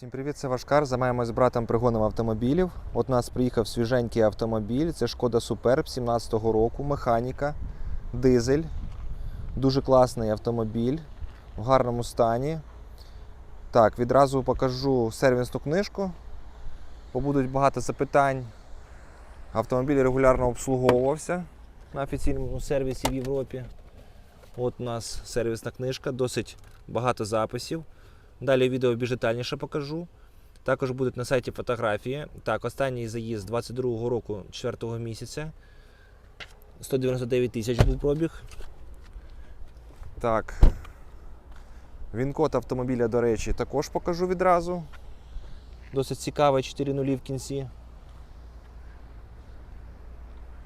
Всім привіт, це Вашкар. Займаємось з братом пригоном автомобілів. От у нас приїхав свіженький автомобіль. Це шкода Суперб 17-го року, механіка, дизель. Дуже класний автомобіль в гарному стані. Так, відразу покажу сервісну книжку. Бо будуть багато запитань. Автомобіль регулярно обслуговувався на офіційному сервісі в Європі. От у нас сервісна книжка, досить багато записів. Далі відео більш детальніше покажу. Також будуть на сайті фотографії. Так, останній заїзд 22-го року, 4 місяця. 199 тисяч був пробіг. Так. Він-код автомобіля, до речі, також покажу відразу. Досить цікаве 4 нулі в кінці.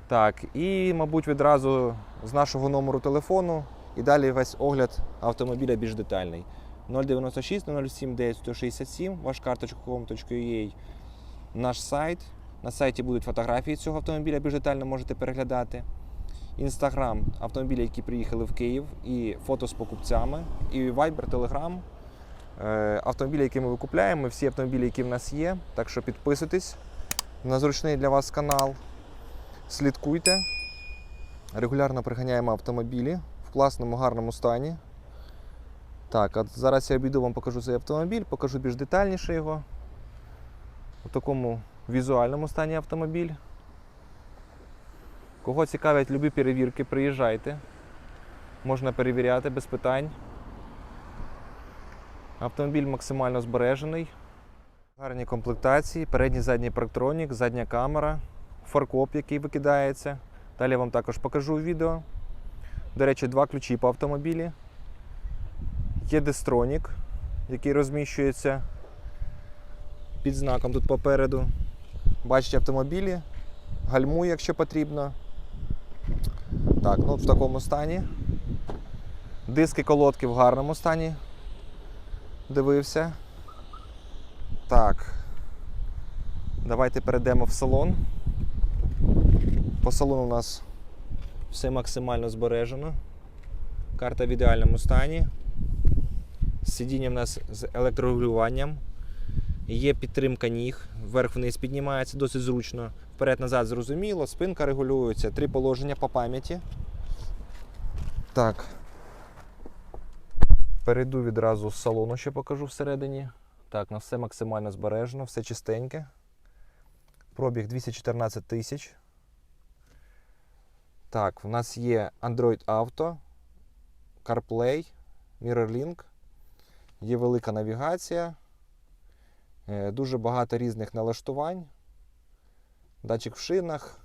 Так, і, мабуть, відразу з нашого номеру телефону і далі весь огляд автомобіля більш детальний. 096 007 9167, вашкарточка.com.ua, наш сайт. На сайті будуть фотографії цього автомобіля, більш детально можете переглядати. Інстаграм автомобілі, які приїхали в Київ, і фото з покупцями, і Viber, Telegram. Е, Автомобілі, які ми викупляємо, всі автомобілі, які в нас є. Так що підписуйтесь на зручний для вас канал. Слідкуйте. Регулярно приганяємо автомобілі в класному, гарному стані. Так, от зараз я обійду вам покажу цей автомобіль, покажу більш детальніше його. У такому візуальному стані автомобіль. Кого цікавлять любі перевірки, приїжджайте. Можна перевіряти без питань. Автомобіль максимально збережений. Гарні комплектації, передній задній парктронік, задня камера, фаркоп, який викидається. Далі я вам також покажу відео. До речі, два ключі по автомобілі. Є дестронік, який розміщується під знаком тут попереду. Бачите автомобілі, гальмує, якщо потрібно. Так, ну в такому стані. Диски колодки в гарному стані. Дивився. Так. Давайте перейдемо в салон. По салону у нас все максимально збережено. Карта в ідеальному стані. Сидіння в нас з електрорегулюванням. Є підтримка ніг, вверх-вниз піднімається досить зручно. Вперед-назад зрозуміло, спинка регулюється, три положення по пам'яті. Так. Перейду відразу з салону, ще покажу всередині. Так, на все максимально збережено, все чистеньке. Пробіг 214 тисяч. Так, в нас є Android Auto, CarPlay, MirrorLink. Є велика навігація, е, дуже багато різних налаштувань, датчик в шинах.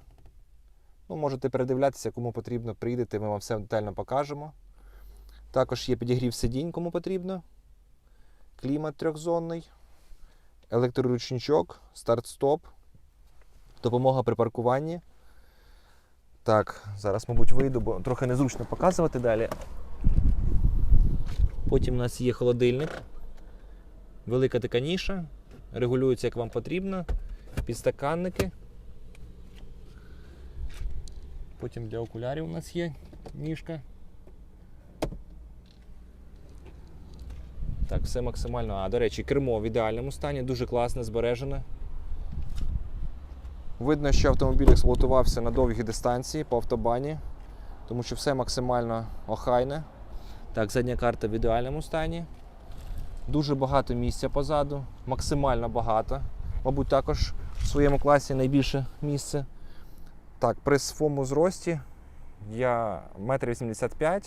Ну, можете передивлятися, кому потрібно, прийдете, ми вам все детально покажемо. Також є підігрів сидінь, кому потрібно. Клімат трьохзонний, електроручничок, старт-стоп, допомога при паркуванні. Так, зараз, мабуть, вийду, бо трохи незручно показувати далі. Потім у нас є холодильник, велика така ніша, регулюється як вам потрібно, підстаканники. Потім для окулярів у нас є ніжка. Так, все максимально. А, до речі, кермо в ідеальному стані, дуже класне, збережене. Видно, що автомобіль експлуатувався на довгі дистанції по автобані, тому що все максимально охайне. Так, задня карта в ідеальному стані. Дуже багато місця позаду, максимально багато. Мабуть, також в своєму класі найбільше місце. Так, при своєму зрості я 1,85 м,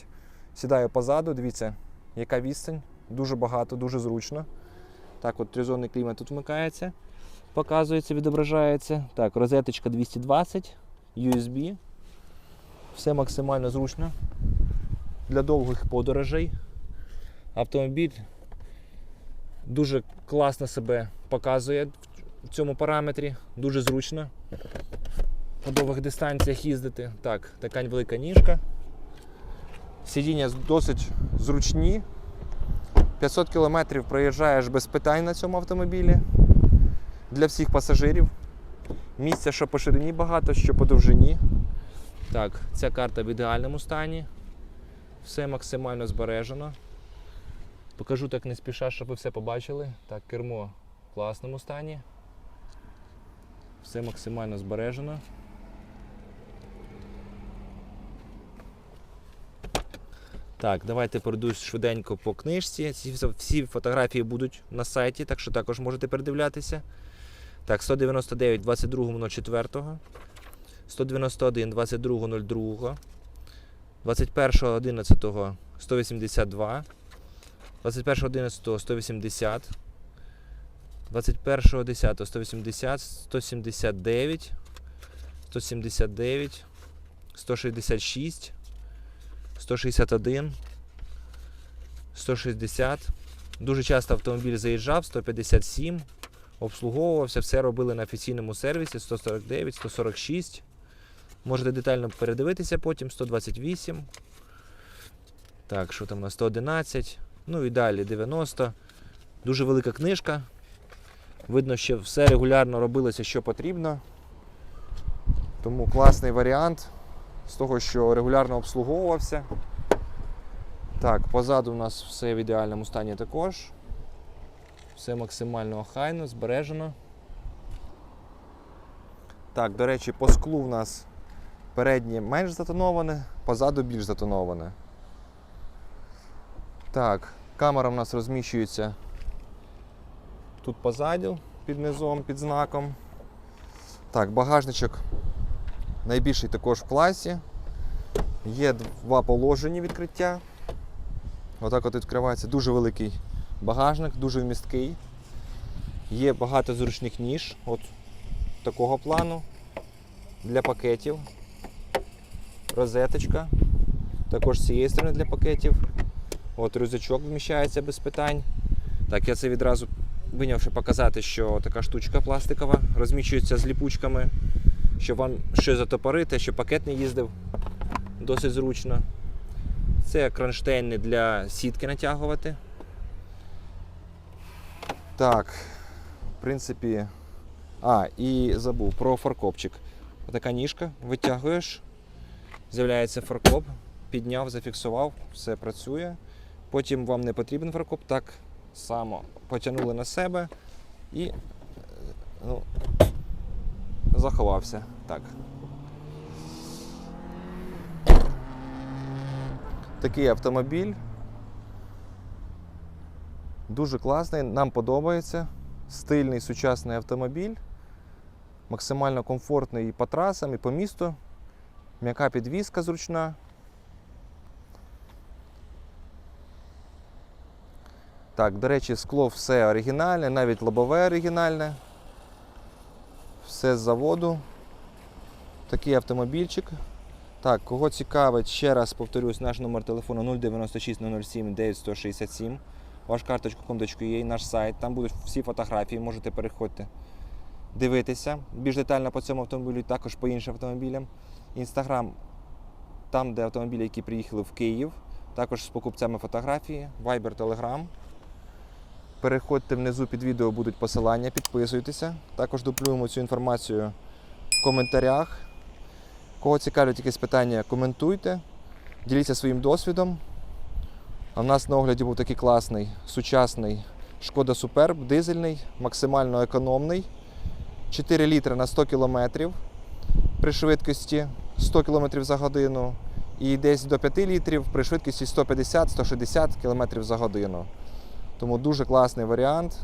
сідаю позаду, дивіться, яка відстань, дуже багато, дуже зручно. Так, от тризонний клімат тут вмикається, показується, відображається. Так, розеточка 220, USB. Все максимально зручно для довгих подорожей. Автомобіль дуже класно себе показує в цьому параметрі, дуже зручно по довгих дистанціях їздити. Так, така велика ніжка. Сидіння досить зручні. 500 км проїжджаєш без питань на цьому автомобілі для всіх пасажирів. Місця що по ширині багато, що по довжині. Так, ця карта в ідеальному стані. Все максимально збережено. Покажу так не спіша, щоб ви все побачили. Так, кермо в класному стані. Все максимально збережено. Так, давайте пройдусь швиденько по книжці. Всі- фотографії будуть на сайті, так що також можете передивлятися. Так, 199 22.04, 191 22.02, 21.11 182, 21.11 180, 21.10 180, 179, 179, 166, 161, 160. Дуже часто автомобіль заїжджав, 157, обслуговувався, все робили на офіційному сервісі. 149, 146. Можете детально передивитися потім 128. Так, що там на 111. Ну і далі 90. Дуже велика книжка. Видно, що все регулярно робилося, що потрібно. Тому класний варіант з того, що регулярно обслуговувався. Так, позаду у нас все в ідеальному стані також. Все максимально охайно, збережено. Так, до речі, по склу в нас переднє менш затоноване, позаду більш затоноване. Так, камера в нас розміщується тут позаду, під низом, під знаком. Так, багажничок найбільший також в класі. Є два положені відкриття. Отак от відкривається дуже великий багажник, дуже вмісткий. Є багато зручних ніж от такого плану для пакетів. Розеточка. Також з цієї сторони для пакетів. От рюкзачок вміщається без питань. Так, я це відразу виняв, щоб показати, що така штучка пластикова розміщується з ліпучками, щоб вам щось затопорити, щоб пакет не їздив досить зручно. Це кронштейни для сітки натягувати. Так, в принципі. А, і забув про фаркопчик. Така ніжка, витягуєш, з'являється фаркоп, підняв, зафіксував, все працює. Потім вам не потрібен фаркоп, так само потягнули на себе і е, ну, заховався. Так. Такий автомобіль. Дуже класний, нам подобається. Стильний сучасний автомобіль. Максимально комфортний і по трасам, і по місту. М'яка підвізка зручна. Так, до речі, скло все оригінальне, навіть лобове оригінальне. Все з заводу. Такий автомобільчик. Так, кого цікавить, ще раз повторюсь, наш номер телефону 096 007 9167. Ваш карточка.com.ua, наш сайт. Там будуть всі фотографії, можете переходити, дивитися. Більш детально по цьому автомобілю, також по іншим автомобілям. Інстаграм, там, де автомобілі, які приїхали в Київ. Також з покупцями фотографії, Viber, Telegram. Переходьте внизу під відео будуть посилання, підписуйтеся. Також дуплюємо цю інформацію в коментарях. Кого цікавлять якісь питання, коментуйте, діліться своїм досвідом. А в нас на огляді був такий класний, сучасний Шкода Суперб, дизельний, максимально економний. 4 літри на 100 км при швидкості 100 км за годину. І десь до 5 літрів при швидкості 150-160 км за годину. Тому дуже класний варіант.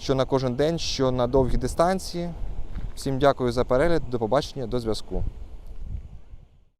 Що на кожен день, що на довгі дистанції. Всім дякую за перегляд, до побачення, до зв'язку.